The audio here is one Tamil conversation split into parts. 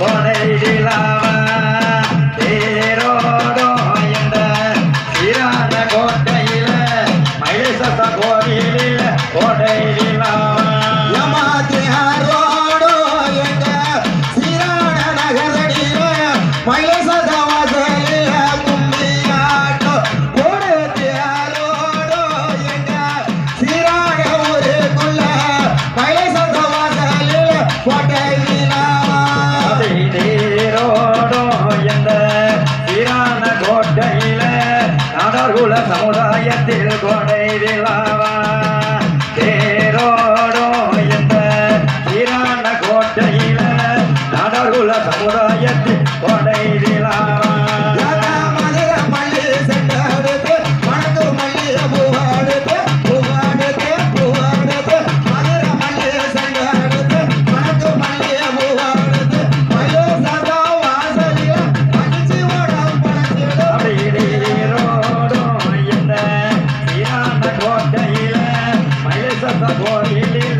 Por கொடை விழாவா தேரோடும் இந்த இரான கோட்டையில நடகுல சமுதாயத்தில் மேலே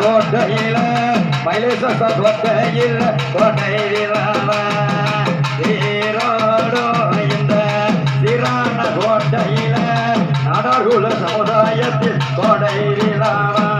கோட்டையில மயிலேச கோட்டையில் கோட்டையிலான கோட்டையில நடகுல சமுதாயத்தில் கொடையிலான